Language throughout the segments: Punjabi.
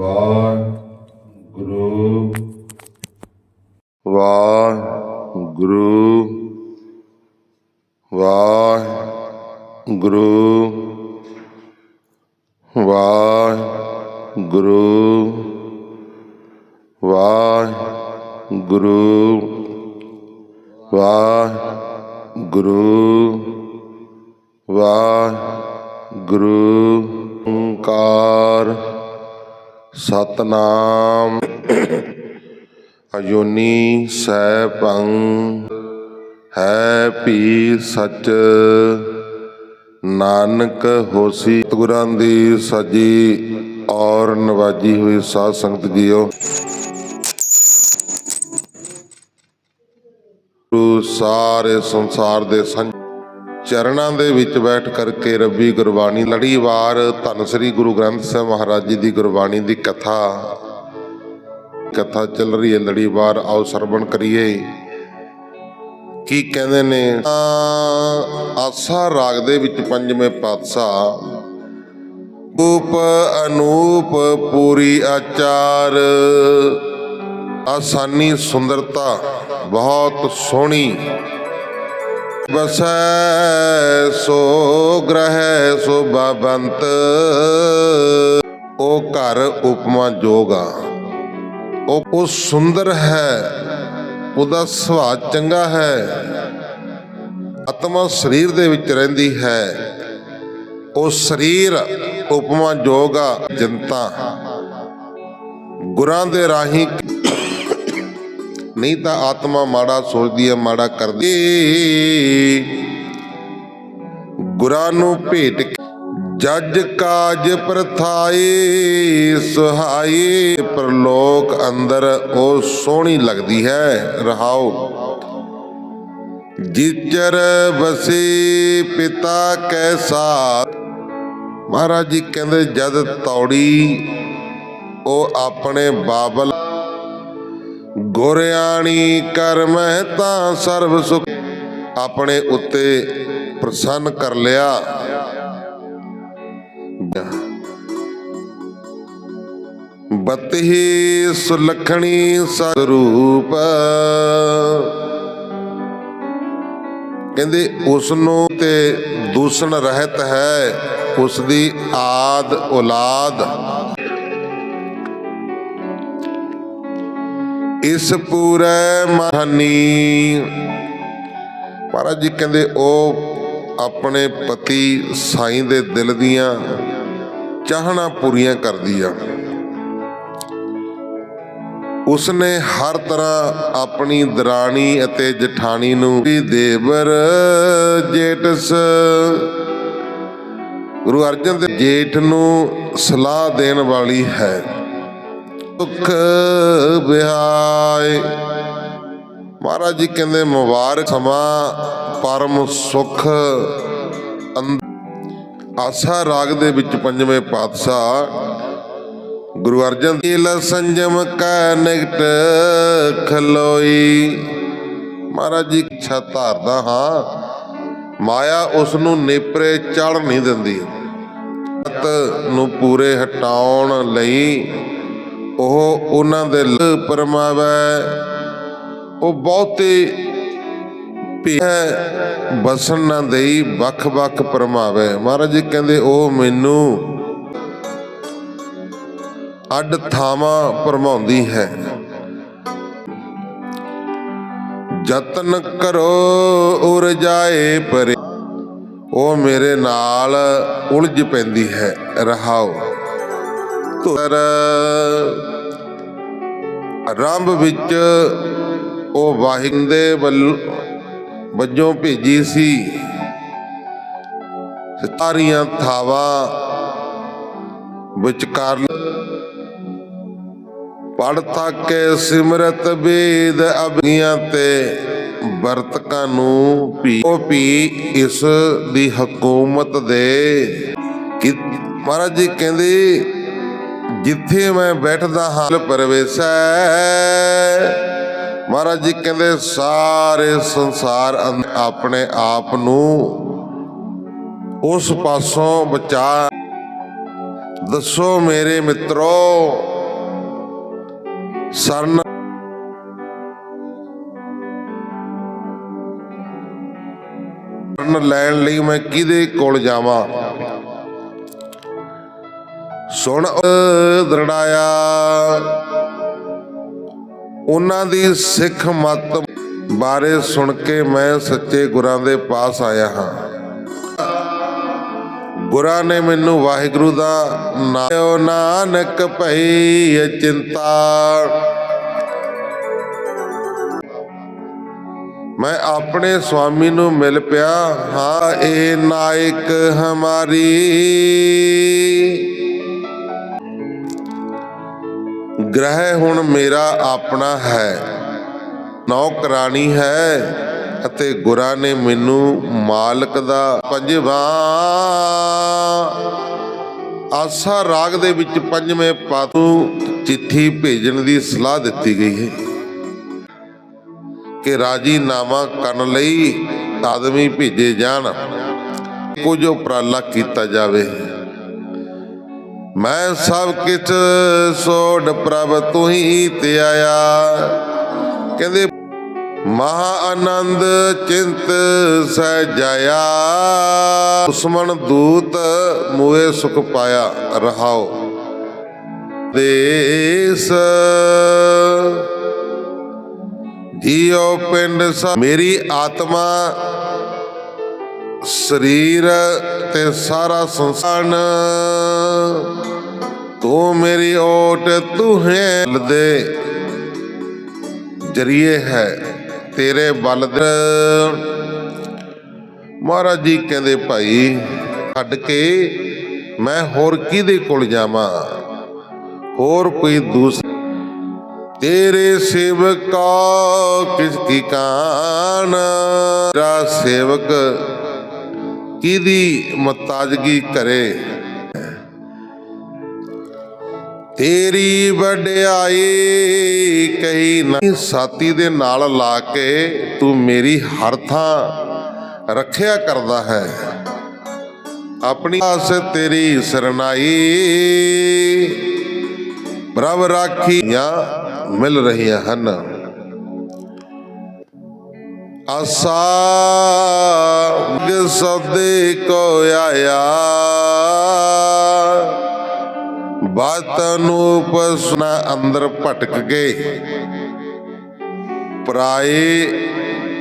ਵਾਹਿਗੁਰੂ। ਵਾਹਿਗੁਰੂ। ਵਾਹਿਗੁਰੂ। ਵਾਹਿਗੁਰੂ। ਵਾਹਿਗੁਰੂ। ਵਾਹਿਗੁਰੂ। ਵਾਹਿਗੁਰੂ। ਓੰਕਾਰ। ਸਤਨਾਮ। ਅਜੂਨੀ ਸੈਭੰ, ਹੈ ਭੀ ਸਚ। ਨਾਨਕ ਹੋਸੀ ਗੁਰਾਂ ਦੀ ਸਜੀ ਔਰ ਨਵਾਜੀ ਹੋਈ ਸਾਧ ਸੰਗਤ ਜੀਓ। ਸਾਰੇ ਸੰਸਾਰ ਦੇ ਸੰਜ ਚਰਨਾਂ ਦੇ ਵਿੱਚ ਬੈਠ ਕਰਕੇ ਰੱਬੀ ਗੁਰਬਾਣੀ ਲੜੀਵਾਰ ਧੰਨ ਸ੍ਰੀ ਗੁਰੂ ਗ੍ਰੰਥ ਸਾਹਿਬ ਮਹਾਰਾਜ ਜੀ ਦੀ ਗੁਰਬਾਣੀ ਦੀ ਕਥਾ। ਕਥਾ ਚੱਲ ਰਹੀ ਹੈ ਲੜੀਵਾਰ ਆਓ ਸਰਵਣ ਕਰੀਏ। ਕੀ ਕਹਿੰਦੇ ਨੇ? ਆਸਾ ਰਾਗ ਦੇ ਵਿੱਚ ਪੰਜਵੇਂ ਪਾਤਸ਼ਾਹ, ਰੂਪ ਅਨੂਪ ਪੂਰੀ ਆਚਾਰ, ਆਸਾਨੀ, ਸੁੰਦਰਤਾ, ਬਹੁਤ ਸੋਹਣੀ। ਬਸੈ ਸੋ ਗ੍ਰਹਿ ਸੋ ਬਵੰਤ ਉਹ ਘਰ ਉਪਮਾ ਜੋਗਾ ਉਹ ਉਹ ਸੁੰਦਰ ਹੈ। ਉਹਦਾ ਸੁਭਾਅ ਚੰਗਾ ਹੈ। ਆਤਮਾ ਸਰੀਰ ਦੇ ਵਿੱਚ ਰਹਿੰਦੀ ਹੈ। ਉਹ ਸਰੀਰ ਉਪਮਾ ਜੋਗਾ ਜਨਤਾ। ਗੁਰਾਂ ਦੇ ਰਾਹੀਂ ਨਹੀਂ ਤਾਂ ਆਤਮਾ ਮਾੜਾ ਸੋਚਦੀ ਹੈ, ਮਾੜਾ ਕਰਦੀ ਗੁਰਾਂ ਨੂੰ ਭੇਟ ਕੇ ਕਾਜ ਪ੍ਰਥਾਈ ਸੁਹਾਈ ਪ੍ਰਲੋਕ ਅੰਦਰ ਉਹ ਸੋਹਣੀ ਲੱਗਦੀ ਹੈ, ਰਹਾਓ। ਜਿਚਰ ਬਸੀ ਪਿਤਾ ਕੈਸਾ ਮਹਾਰਾਜ ਜੀ ਕਹਿੰਦੇ, ਜਦ ਤੌੜੀ, ਉਹ ਆਪਣੇ ਬਾਬਲ ਗੋਰਿਆਣੀ ਕਰ ਮੈਂ ਤਾਂ ਸਰਬ ਸੁਖ। ਆਪਣੇ ਉੱਤੇ ਪ੍ਰਸੰਨ ਕਰ ਲਿਆ। ਬਤਹੀ ਸੁਲਖਣੀ ਸਰੂਪ। ਕਹਿੰਦੇ ਉਸ ਨੂੰ ਤੇ ਦੂਸ਼ਣ ਰਹਿਤ ਹੈ ਉਸ ਦੀ ਆਦ ਔਲਾਦ। ਇਸ ਪੂਰੇ ਮਹਾਨੀ। ਮਹਾਰਾਜ ਜੀ ਕਹਿੰਦੇ, ਉਹ ਆਪਣੇ ਪਤੀ ਸਾਈਂ ਦੇ ਦਿਲ ਦੀਆਂ ਚਾਹਨਾ ਪੂਰੀਆਂ ਕਰਦੀ ਆ। ਉਸਨੇ ਹਰ ਤਰ੍ਹਾਂ ਆਪਣੀ ਦਰਾਣੀ ਅਤੇ ਜਠਾਣੀ ਨੂੰ ਦੇਵਰ ਜੇਟਸ ਗੁਰੂ ਅਰਜਨ ਦੇਵ ਜੇਠ ਨੂੰ ਸਲਾਹ ਦੇਣ ਵਾਲੀ ਹੈ। ਸੁਖ ਵਿਹਾਏ ਮਹਾਰਾਜ ਜੀ ਕਹਿੰਦੇ, ਮੁਬਾਰਕ ਸਮਾਂ, ਪਰਮ ਸੁਖ। ਅੰਦ- ਆਸਾ ਰਾਗ ਦੇ ਵਿੱਚ ਪੰਜਵੇਂ ਪਾਤਸ਼ਾਹ ਗੁਰੂ ਅਰਜਨ ਦੇਵ ਜੀ ਸੰਜਮ ਕਾ ਨਿਕਟ ਖਲੋਈ। ਮਹਾਰਾਜ ਜੀ, ਇੱਛਾ ਧਾਰਦਾ ਹਾਂ, ਮਾਇਆ ਉਸ ਨੂੰ ਨੇਪਰੇ ਚੜ ਨਹੀਂ ਦਿੰਦੀ। ਸਤ ਨੂੰ ਪੂਰੇ ਹਟਾਉਣ ਲਈ ਉਹ ਉਹਨਾਂ ਦੇ ਪਰਮਾਵੈ ਉਹ ਬਹੁਤੇ ਹੈ। ਬਸਣ ਨਾ ਦੇਈ ਵੱਖ ਵੱਖ ਪਰਮਾਵੇ ਮਹਾਰਾਜ ਜੀ ਕਹਿੰਦੇ, ਉਹ ਮੈਨੂੰ ਅੱਡ ਥਾਵਾਂ ਪਰਮਾਉਂਦੀ ਹੈ। ਯਤਨ ਕਰੋ ਉਰ ਜਾਏ ਪਰੇ। ਉਹ ਮੇਰੇ ਨਾਲ ਉਲਝ ਪੈਂਦੀ ਹੈ। ਰਹਾਓ। ਤੁਰ ਆਰੰਭ ਵਿੱਚ ਉਹ ਵਾਹਿਗੁਰੂ ਦੇ ਭੇਜੀ ਸੀ। ਸਾਰੀਆਂ ਥਾਵਾਂ ਵਿਚਕਾਰ ਪੜ ਕੇ ਸਿਮਰਤ ਬੇਦ ਅਬਗੀਆਂ ਤੇ ਵਰਤਕਾਂ ਨੂੰ ਵੀ ਉਹ ਵੀ ਇਸ ਦੀ ਹਕੂਮਤ ਦੇ ਕਿ, ਮਹਾਰਾਜ ਜੀ ਕਹਿੰਦੇ ਜਿੱਥੇ ਮੈਂ ਬੈਠਦਾ ਹਾਂ ਪਰਵੇਸੈ। ਮਹਾਰਾਜ ਜੀ ਕਹਿੰਦੇ, ਸਾਰੇ ਸੰਸਾਰ ਆਪਣੇ ਆਪ ਨੂੰ ਉਸ ਪਾਸੋਂ ਬਚਾ। ਦੱਸੋ ਮੇਰੇ ਮਿੱਤਰੋ ਸਰਨ ਲੈਣ ਲਈ ਮੈਂ ਕਿਹਦੇ ਕੋਲ ਜਾਵਾਂ? ਸੁਣ ਦਰੜਾਇਆ। ਉਹਨਾਂ ਦੀ ਸਿੱਖ ਮਤ ਬਾਰੇ ਸੁਣ ਕੇ ਮੈਂ ਸੱਚੇ ਗੁਰਾਂ ਦੇ ਪਾਸ ਆਇਆ ਹਾਂ। ਗੁਰਾਂ ਨੇ ਮੈਨੂੰ ਵਾਹਿਗੁਰੂ ਦਾ ਨਾਮ ਨਾਨਕ ਭਈ ਚਿੰਤਾ। ਮੈਂ ਆਪਣੇ ਸਵਾਮੀ ਨੂੰ ਮਿਲ ਪਿਆ। ਹਾਂ, ਇਹ ਨਾਇਕ ਹਮਾਰੀ। ਗ੍ਰਹਿ ਹੁਣ ਮੇਰਾ ਆਪਣਾ ਹੈ। ਨੌਕਰਾਨੀ ਹੈ ਅਤੇ ਗੁਰਾਂ ਨੇ ਮੈਨੂੰ ਮਾਲਕ ਦਾ ਪੰਜਵਾਂ ਆਸਾ ਰਾਗ ਦੇ ਵਿੱਚ ਪੰਜਵੇਂ ਪਾਤੂ ਚਿੱਠੀ ਭੇਜਣ ਦੀ ਸਲਾਹ ਦਿੱਤੀ ਗਈ ਹੈ ਕਿ ਰਾਜੀਨਾਮਾ ਕਰਨ ਲਈ ਆਦਮੀ ਭੇਜੇ ਜਾਣ, ਕੁਝ ਉਪਰਾਲਾ ਕੀਤਾ ਜਾਵੇ। ਮੈਂ ਸਭ ਕਿਛ ਸੋੜ ਪ੍ਰਭ ਤੂੰ ਹੀ ਤੇ ਆਇਆ। ਕਹਿੰਦੇ, ਮਹਾ ਆਨੰਦ ਚਿੰਤ ਸਹਿ ਜਾਇਆ। ਦੁਸ਼ਮਣ ਦੂਤ ਮੂਏ ਸੁਖ ਪਾਇਆ, ਰਹਾਓ। ਦੇਸ। ਜੀਉ ਪਿੰਡ ਸਾ ਮੇਰੀ ਆਤਮਾ ਸਰੀਰ ਤੇ ਸਾਰਾ ਸੰਸਾਰ ਤੂੰ ਮੇਰੀ ਓਟ, ਤੂੰ ਹੈ ਦੇ। ਜਰੀਏ ਹੈ ਤੇਰੇ ਬਲ ਦੇ। ਮਹਾਰਾਜ ਜੀ ਕਹਿੰਦੇ, ਭਾਈ, ਛੱਡ ਕੇ ਮੈਂ ਹੋਰ ਕਿਹਦੇ ਕੋਲ ਜਾਵਾਂ? ਹੋਰ ਕੋਈ ਦੂਸਰਾ ਤੇਰੇ ਸੇਵਕਾ ਕਿਸ ਕੀ ਕਾਨ? ਤੇਰਾ ਸੇਵਕ ਕਿਹਦੀ ਮਤਾਜਗੀ ਕਰੇ? ਤੇਰੀ ਵਡਿਆਈ ਕਹੀ ਨਹੀਂ ਸਾਤੀ ਦੇ ਨਾਲ ਲਾ ਕੇ ਤੂੰ ਮੇਰੀ ਹਰ ਥਾਂ ਰੱਖਿਆ ਕਰਦਾ ਹੈ। ਆਪਣੀ ਆਸ ਤੇਰੀ ਸਰਨਾਈ। ਪ੍ਰਭ ਰਾਖੀਆਂ ਮਿਲ ਰਹੀਆਂ ਹਨ। ਆਸਾ ਮਿਗ ਕੋ ਆਇਆ। ਬਾਤ ਨੂੰ ਪਸਨਾ ਅੰਦਰ ਭਟਕ ਗਏ। ਪਰਾਏ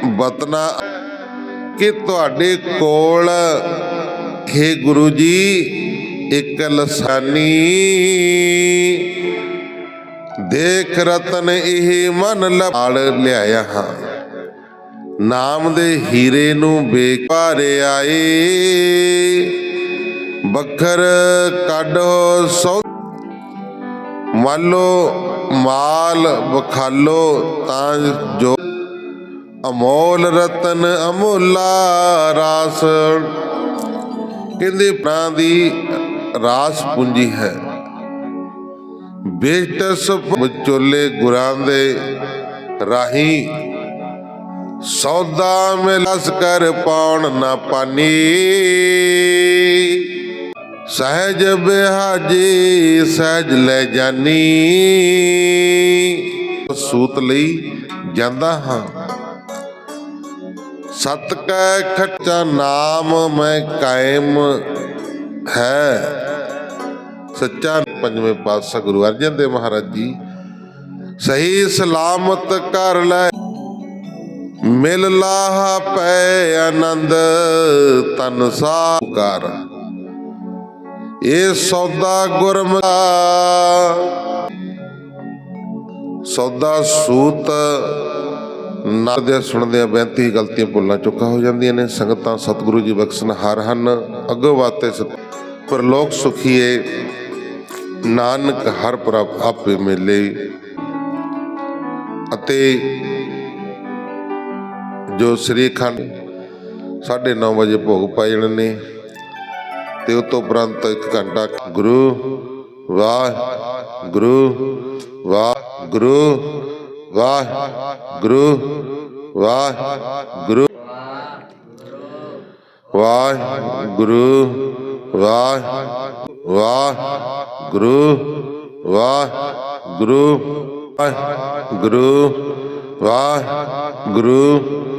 ਬਤਨਾ ਕਿ ਤੁਹਾਡੇ ਕੋਲ, ਹੈ ਗੁਰੂ ਜੀ, ਇੱਕ ਲਸਾਨੀ। ਦੇਖ ਰਤਨ ਇਹ ਮਨ ਲਾਲ ਲਿਆਇਆ ਹਾਂ। ਨਾਮ ਦੇ ਹੀਰੇ ਨੂੰ ਬੇਕਾਰੇ ਆਏ ਬੱਖਰ ਕੱਢੋ ਸੌ ਮੰਨ ਮਾਲ ਬਖਾਲੋ ਤਾਂ ਜੋ ਅਮੋਲ ਰਤਨ ਅਮੋਲਾ ਰਾਸ। ਕਹਿੰਦੇ ਪ੍ਰਾਂ ਦੀ ਰਾਸ ਪੂੰਜੀ ਹੈ। ਬੇਟਸ ਵਿਚੋਲੇ ਗੁਰਾਂ ਦੇ ਰਾਹੀ ਸੌਦਾ ਮਿਲਸ ਕਰ ਪਾਉਣ ਨਾ ਪਾਨੀ। ਸਹਿਜ ਬਿਹਾਜੀ, ਸਹਿਜ ਲੈ ਜਾਨੀ। ਸੂਤ ਲਈ ਜਾਂਦਾ ਹਾਂ। ਸਤ ਕੈ ਖੱਚਾ ਨਾਮ ਮੈਂ ਕਾਇਮ ਹੈ। ਸੱਚਾ ਪੰਜਵੇਂ ਪਾਤਸ਼ਾਹ ਗੁਰੂ ਅਰਜਨ ਦੇਵ ਮਹਾਰਾਜ ਜੀ, ਸਹੀ ਸਲਾਮਤ ਕਰ ਲੈ। ਮਿਲ ਲਾਹ ਪੈ ਆਨੰਦ, ਤਨ ਸਾਕਾਰ ਇਹ ਸੌਦਾ ਗੁਰਮਾ ਸੌਦਾ ਸੂਤ ਨਾਦੇ ਸੁਣਦੇ ਬੇਨਤੀ ਗਲਤੀਆਂ ਭੁੱਲਾਂ ਚੁੱਕਾ ਹੋ ਜਾਂਦੀਆਂ ਨੇ, ਸੰਗਤਾਂ ਸਤਿਗੁਰੂ ਜੀ ਬਖਸ਼ਣ ਹਰ ਹਨ, ਅੱਗੋਂ ਵਾਤੇ ਪਰਲੋਕ ਸੁਖੀਏ ਨਾਨਕ ਹਰ ਪ੍ਰਭ ਆਪੇ ਮਿਲੇ। ਅਤੇ ਜੋ ਸ੍ਰੀ ਖੰਡ 9:30 ਵਜੇ ਭੋਗ ਪਾਏ ਜਾਣੇ ਨੇ ਤੇ ਉਸ ਤੋਂ ਉਪਰੰਤ ਇੱਕ ਘੰਟਾ ਗੁਰੂ ਵਾਹ ਗੁਰੂ ਵਾਹ ਗੁਰੂ ਵਾਹ ਗੁਰੂ ਵਾਹ ਗੁਰੂ ਵਾਹ ਗੁਰੂ ਵਾਹ ਵਾਹ ਗੁਰੂ ਵਾਹ ਗੁਰੂ ਗੁਰੂ ਵਾਹ ਗੁਰੂ